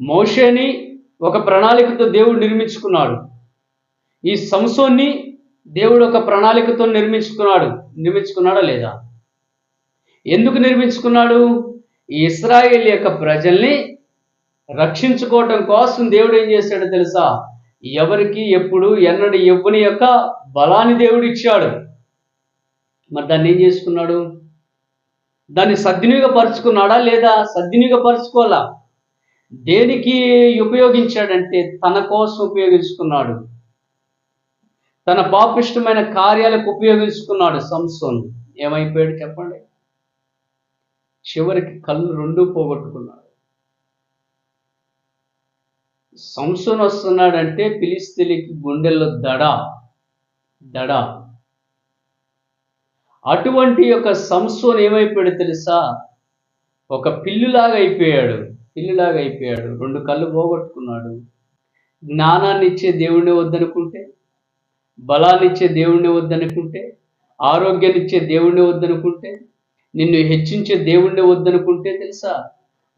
మోషేని ఒక ప్రణాళికతో దేవుడు నిర్మించుకున్నాడు. ఈ సంసోన్ని దేవుడు ఒక ప్రణాళికతో నిర్మించుకున్నాడు. నిర్మించుకున్నాడా లేదా? ఎందుకు నిర్మించుకున్నాడు? ఈ ఇస్రాయేల్ యొక్క ప్రజల్ని రక్షించుకోవటం కోసం దేవుడు ఏం చేశాడో తెలుసా? ఎవరికి ఎప్పుడు ఎన్నడు ఎవ్వని యొక్క బలాన్ని దేవుడు ఇచ్చాడు. మరి దాన్ని ఏం చేసుకున్నాడు? దాన్ని సద్వినియోగపరుచుకున్నాడా లేదా? సద్వినియోగపరుచుకోవాలా? దేనికి ఉపయోగించాడంటే తన కోసం ఉపయోగించుకున్నాడు. తన పాపిష్టమైన కార్యాలకు ఉపయోగించుకున్నాడు సంసోన్. ఏమైపోయాడు చెప్పండి. చివరికి కళ్ళు రెండు పోగొట్టుకున్నాడు. సంసోన్ వస్తున్నాడంటే పిలిస్తీలికి గుండెల్లో దడ దడ. అటువంటి యొక్క సంసోన్ ఏమైపోయాడు తెలుసా? ఒక పిల్లులాగా అయిపోయాడు. పిల్లులాగా అయిపోయాడు. రెండు కళ్ళు పోగొట్టుకున్నాడు. జ్ఞానాన్ని ఇచ్చే దేవుణ్ణి వద్దనుకుంటే బలాన్ని ఇచ్చే దేవుణ్ణి వద్దనుకుంటే ఆరోగ్యాన్ని ఇచ్చే దేవుణ్ణి వద్దనుకుంటే నిన్ను హెచ్చించే దేవుణ్ణి వద్దనుకుంటే తెలుసా?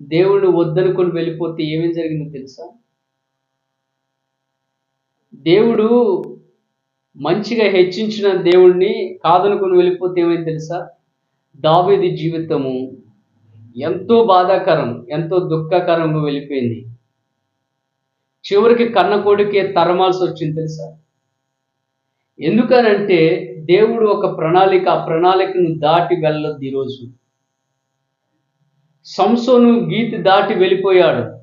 దేవుణ్ణి వద్దనుకొని వెళ్ళిపోతే ఏమేం జరిగిందో తెలుసా? దేవుడు మంచిగా హెచ్చించిన దేవుణ్ణి కాదనుకుని వెళ్ళిపోతే ఏమైంది తెలుసా? దావేది జీవితము ఎంతో బాధాకరం ఎంతో దుఃఖకరంగా వెళ్ళిపోయింది. చివరికి కన్న కొడుకే తరమాల్సి వచ్చింది తెలుసా? ఎందుకనంటే దేవుడు ఒక ప్రణాళిక ఆ ప్రణాళికను దాటి వెళ్ళొద్దు ఈరోజు. సంసోను గీతి దాటి వెళ్ళిపోయాడు.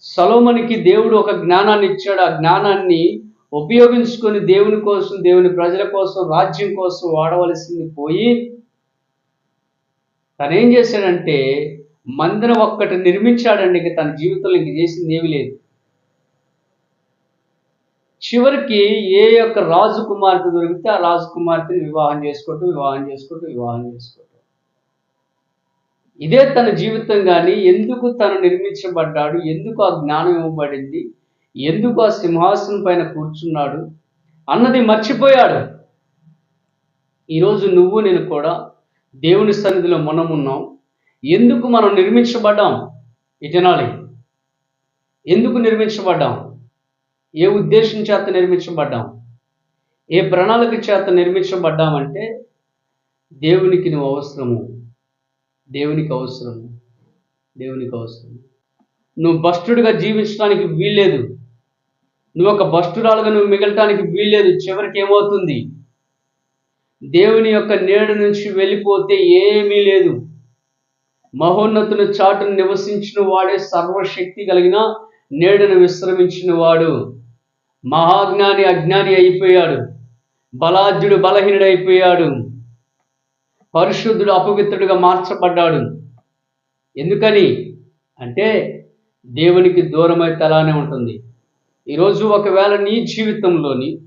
సలోమనికి దేవుడు ఒక జ్ఞానాన్ని ఇచ్చాడు. ఆ జ్ఞానాన్ని ఉపయోగించుకొని దేవుని కోసం దేవుని ప్రజల కోసం రాజ్యం కోసం వాడవలసింది పోయి తను ఏం చేశాడంటే మందిరం ఒక్కటి నిర్మించాడండి ఇక తన జీవితంలో ఇంక చేసింది ఏమీ లేదు. చివరికి ఏ యొక్క రాజు కుమార్తె దొరికితే ఆ రాజు కుమార్తెని వివాహం చేసుకుంటూ వివాహం చేసుకుంటూ వివాహం చేసుకుంటూ ఇదే తన జీవితం కానీ ఎందుకు తను నిర్మించబడ్డాడు ఎందుకు ఆ జ్ఞానం ఇవ్వబడింది ఎందుకు ఆ సింహాసనం పైన కూర్చున్నాడు అన్నది మర్చిపోయాడు. ఈరోజు నువ్వు నేను కూడా దేవుని సన్నిధిలో మనమున్నాం ఎందుకు మనం నిర్మించబడ్డాం? ఇటనాలి ఎందుకు నిర్మించబడ్డాం? ఏ ఉద్దేశం చేత నిర్మించబడ్డాం? ఏ ప్రణాళిక చేత నిర్మించబడ్డామంటే దేవునికి నువ్వు అవసరము. దేవునికి అవసరము. దేవునికి అవసరం నువ్వు భస్టుడిగా జీవించడానికి వీల్లేదు. నువ్వు ఒక భస్టురాలుగా నువ్వు మిగలటానికి వీల్లేదు. చివరికి ఏమవుతుంది? దేవుని యొక్క నీడ నుంచి వెళ్ళిపోతే ఏమీ లేదు. మహోన్నతుని చాటును నివసించిన వాడే సర్వశక్తి కలిగిన నేడును విశ్రమించిన వాడు. మహాజ్ఞాని అజ్ఞాని అయిపోయాడు. బలాఢ్యుడు బలహీనుడు అయిపోయాడు పరిశుద్ధుడు అపవిత్రుడిగా మార్చబడ్డాడు. ఎందుకని? అంటే దేవునికి దూరమైతే అలానే ఉంటుంది. ఈరోజు ఒకవేళ నీ జీవితంలోని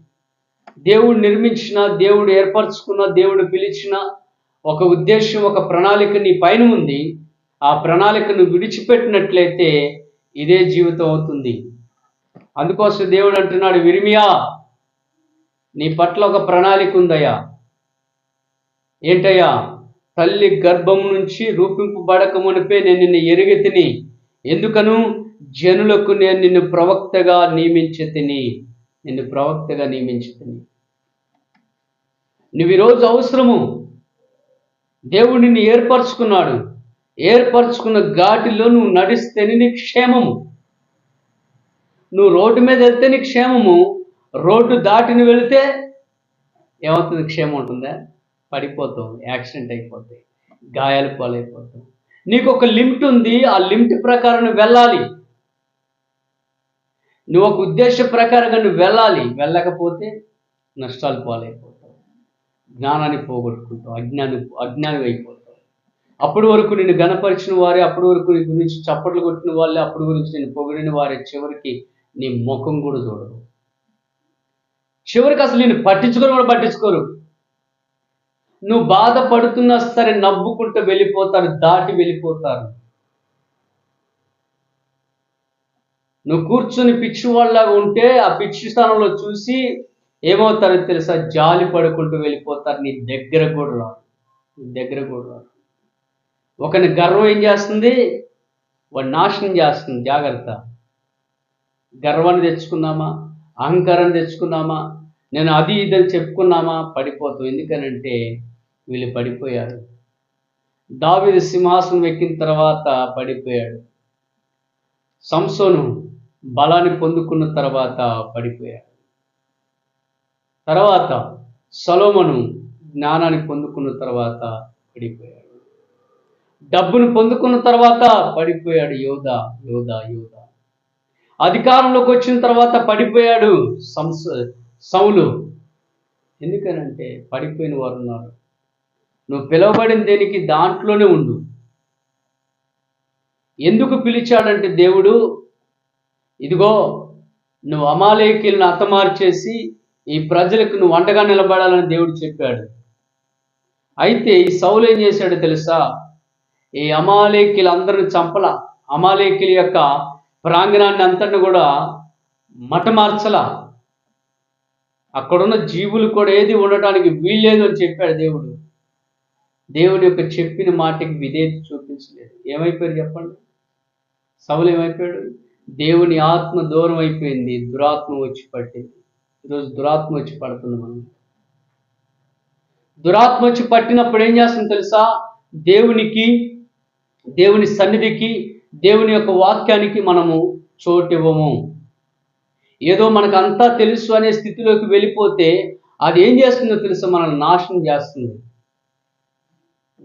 దేవుడు నిర్మించిన దేవుడు ఏర్పరచుకున్న దేవుడు పిలిచిన ఒక ఉద్దేశం ఒక ప్రణాళిక నీ పైన ఉంది. ఆ ప్రణాళికను విడిచిపెట్టినట్లయితే ఇదే జీవితం అవుతుంది. అందుకోసం దేవుడు అంటున్నాడు విరిమియా నీ పట్ల ఒక ప్రణాళిక ఉందయ్యా. ఏంటయ్యా? తల్లి గర్భం నుంచి రూపింపబడక మునిపే నేను నిన్ను ఎరిగి తిని ఎందుకను? జనులకు నేను నిన్ను ప్రవక్తగా నియమించి తిని నిన్ను ప్రవక్తగా నియమించి తిని. నువ్వు ఈరోజు అవసరము. దేవుడు నిన్ను ఏర్పరచుకున్నాడు. ఏర్పరచుకున్న ఘాటిలో నువ్వు నడిస్తేనే నీ క్షేమము. నువ్వు రోడ్డు మీద వెళ్తే నీ క్షేమము. రోడ్డు దాటిని వెళితే ఏమవుతుంది? క్షేమం ఉంటుందా? పడిపోతావు. యాక్సిడెంట్ అయిపోతాయి. గాయాలు పాలైపోతావు. నీకు ఒక లిమిట్ ఉంది. ఆ లిమిట్ ప్రకారం నువ్వు వెళ్ళాలి. నువ్వు ఒక ఉద్దేశ ప్రకారంగా నువ్వు వెళ్ళాలి. వెళ్ళకపోతే నష్టాలు పాలైపోతావు జ్ఞానాన్ని పోగొట్టుకుంటావు అజ్ఞాని అజ్ఞానం అయిపోతావు అప్పటి వరకు నేను గణపరిచిన వారే అప్పటి వరకు నీ గురించి చప్పట్లు కొట్టిన వాళ్ళే అప్పటి గురించి నేను పొగిడిన వారే చివరికి నీ ముఖం కూడా చూడరు. చివరికి అసలు నేను పట్టించుకోరు కూడా పట్టించుకోరు. నువ్వు బాధపడుతున్నా సరే నవ్వుకుంటూ వెళ్ళిపోతారు దాటి వెళ్ళిపోతారు. నువ్వు కూర్చొని పిచ్చి వాళ్ళలాగా ఉంటే ఆ పిచ్చి స్థానంలో చూసి ఏమవుతారో తెలుసా? జాలి పడుకుంటూ వెళ్ళిపోతారు. నీ దగ్గర కూడా రాదు నీ దగ్గర కూడా రాదు ఒకని గర్వం ఏం చేస్తుంది? వాడు నాశనం చేస్తుంది. జాగ్రత్త. గర్వాన్ని తెచ్చుకున్నామా అహంకారాన్ని తెచ్చుకున్నామా నేను అది ఇదని చెప్పుకున్నామా? పడిపోతాం. ఎందుకనంటే వీళ్ళు పడిపోయారు. దావిది సింహాసనం ఎక్కిన తర్వాత పడిపోయాడు. సంసోను బలాన్ని పొందుకున్న తర్వాత పడిపోయాడు. తర్వాత సలోమను జ్ఞానాన్ని పొందుకున్న తర్వాత పడిపోయాడు. డబ్బును పొందుకున్న తర్వాత పడిపోయాడు యోధ యోధ యోధ. అధికారంలోకి వచ్చిన తర్వాత పడిపోయాడు సంస సౌలు. ఎందుకనంటే పడిపోయిన వారు ఉన్నారు. నువ్వు పిలువబడిన దేనికి దాంట్లోనే ఉండు. ఎందుకు పిలిచాడంటే దేవుడు ఇదిగో నువ్వు అమాలేకీలను హతమార్చేసి ఈ ప్రజలకు నువ్వు అండగా నిలబడాలని దేవుడు చెప్పాడు. అయితే ఈ సౌలు ఏం చేశాడు తెలుసా? ఈ అమాలేకీలందరిని చంపల. అమాలేకిల యొక్క ప్రాంగణాన్ని అంతటిని కూడా మటమార్చల అక్కడున్న జీవులు కూడా ఏది ఉండటానికి వీల్లేదు అని చెప్పాడు దేవుడు. దేవుని యొక్క చెప్పిన మాటకి విధేయత చూపించలేదు. ఏమైపోయారు చెప్పండి? సౌలు ఏమైపోయాడు? దేవుని ఆత్మ దూరం అయిపోయింది. దురాత్మ వచ్చి పట్టింది. ఈరోజు దురాత్మ వచ్చి పడుతుంది మనం. దురాత్మ వచ్చి పట్టినప్పుడు ఏం చేస్తుంది తెలుసా? దేవునికి దేవుని సన్నిధికి దేవుని యొక్క వాక్యానికి మనము చోటు ఇవ్వము. ఏదో మనకు అంతా తెలుసు అనే స్థితిలోకి వెళ్ళిపోతే అది ఏం చేస్తుందో తెలుసా? మనల్ని నాశనం చేస్తుంది.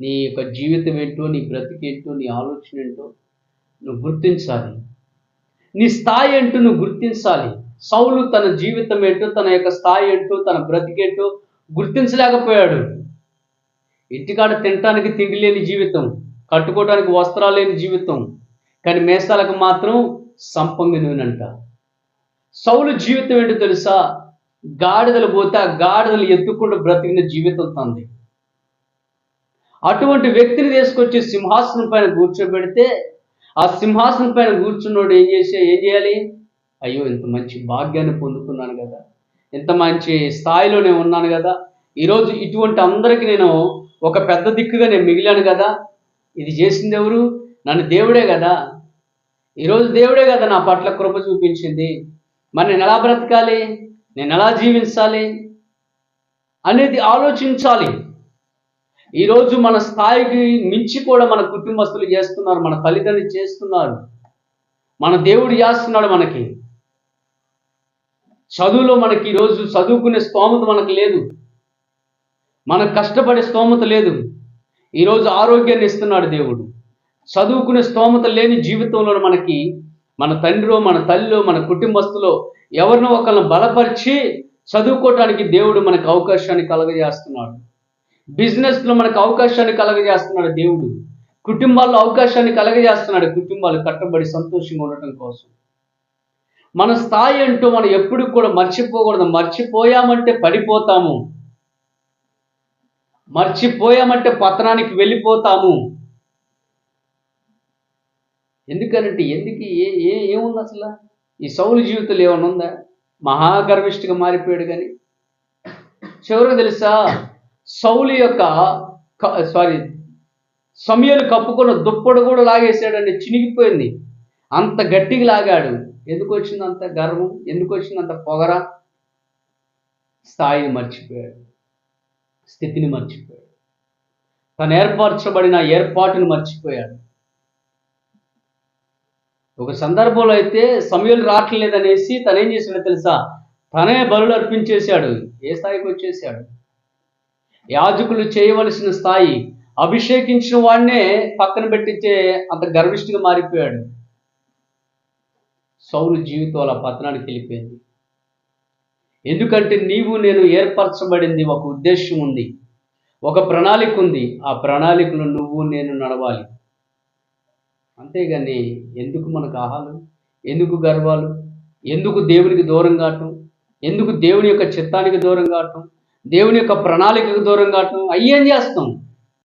నీ యొక్క జీవితం ఏంటో నీ బ్రతికేంటో నీ ఆలోచన ఏంటో నువ్వు గుర్తించాలి. నీ స్థాయి ఏంటో నువ్వు గుర్తించాలి. సౌలు తన జీవితం ఏంటో తన యొక్క స్థాయి ఏంటో తన బ్రతికేంటో గుర్తించలేకపోయాడు. ఇంటికాడ తినటానికి తిండి లేని జీవితం కట్టుకోవడానికి వస్త్రాలు లేని జీవితం కానీ మేసాలకు మాత్రం సంపంగినంట సౌలు జీవితం ఏంటో తెలుసా? గాడిదలు పోతే ఆ గాడిదలు ఎత్తుకుంటూ బ్రతికిన జీవితం తంది. అటువంటి వ్యక్తిని తీసుకొచ్చి సింహాసనం పైన కూర్చోబెడితే ఆ సింహాసనం పైన కూర్చున్నోడు ఏం చేసే ఏం చేయాలి? అయ్యో ఇంత మంచి భాగ్యాన్ని పొందుకున్నాను కదా. ఇంత మంచి స్థాయిలో నేను ఉన్నాను కదా. ఈరోజు ఇటువంటి అందరికీ నేను ఒక పెద్ద దిక్కుగా నేను మిగిలాను కదా. ఇది చేసింది ఎవరు? నన్ను దేవుడే కదా. ఈరోజు దేవుడే కదా నా పట్ల కృప చూపించింది. మరి నేను ఎలా బ్రతకాలి? నేను ఎలా జీవించాలి? అనేది ఆలోచించాలి. ఈరోజు మన స్థాయికి మించి కూడా మన కుటుంబస్తులు చేస్తున్నారు మన తల్లిదండ్రులు చేస్తున్నారు. మన దేవుడు చేస్తున్నాడు మనకి. చదువులో మనకి ఈరోజు చదువుకునే స్తోమత మనకు లేదు. మనకు కష్టపడే స్తోమత లేదు. ఈరోజు ఆరోగ్యాన్ని ఇస్తున్నాడు దేవుడు. చదువుకునే స్తోమత లేని జీవితంలో మనకి మన తండ్రిలో మన తల్లిలో మన కుటుంబస్తులో ఎవరినో ఒకరిని బలపరిచి చదువుకోవటానికి దేవుడు మనకు అవకాశాన్ని కలగజేస్తున్నాడు. బిజినెస్లో మనకు అవకాశాన్ని కలగజేస్తున్నాడు దేవుడు. కుటుంబాల్లో అవకాశాన్ని కలగజేస్తున్నాడు. కుటుంబాలు కట్టబడి సంతోషంగా ఉండటం కోసం. మన స్థాయి అంటూ మనం ఎప్పుడు కూడా మర్చిపోకూడదు. మర్చిపోయామంటే పడిపోతాము. మర్చిపోయామంటే పతనానికి వెళ్ళిపోతాము. ఎందుకనంటే ఎందుకు? ఏ ఏ ఏముంది అసలు? ఈ సౌలు జీవితంలో ఏమైనా ఉందా? మహాగర్విష్ఠగా మారిపోయాడు కానీ. చివరికి తెలుసా? సౌలు యొక్క సారీ సమయాలు కప్పుకున్న దుప్పడు కూడా లాగేసాడండి చినిగిపోయింది. అంత గట్టిగా లాగాడు. ఎందుకు వచ్చిందంత అంత గర్వం? ఎందుకు వచ్చిందంత అంత పొగర? స్థాయిని మర్చిపోయాడు. స్థితిని మర్చిపోయాడు. తను ఏర్పరచబడిన ఏర్పాటును మర్చిపోయాడు. ఒక సందర్భంలో అయితే సమయాలు రావట్లేదనేసి తను ఏం చేశాడో తెలుసా? తనే బలులు అర్పించేశాడు ఏ స్థాయికి వచ్చేసాడు యాజకులు చేయవలసిన స్థాయి. అభిషేకించిన వాడినే పక్కన పెట్టించే అంత గర్విష్ఠిగా మారిపోయాడు. సౌలు జీవితం అలా పతనానికి వెళ్ళిపోయింది. ఎందుకంటే నీవు నేను ఏర్పరచబడింది ఒక ఉద్దేశం ఉంది ఒక ప్రణాళిక ఉంది. ఆ ప్రణాళికలో నువ్వు నేను నడవాలి. అంతేగాని ఎందుకు మనకు ఆహాలు? ఎందుకు గర్వాలు? ఎందుకు దేవునికి దూరం కావటం? ఎందుకు దేవుని యొక్క చిత్తానికి దూరం కావటం? దేవుని యొక్క ప్రణాళికకు దూరం కావటం? అయ్యేం చేస్తాం?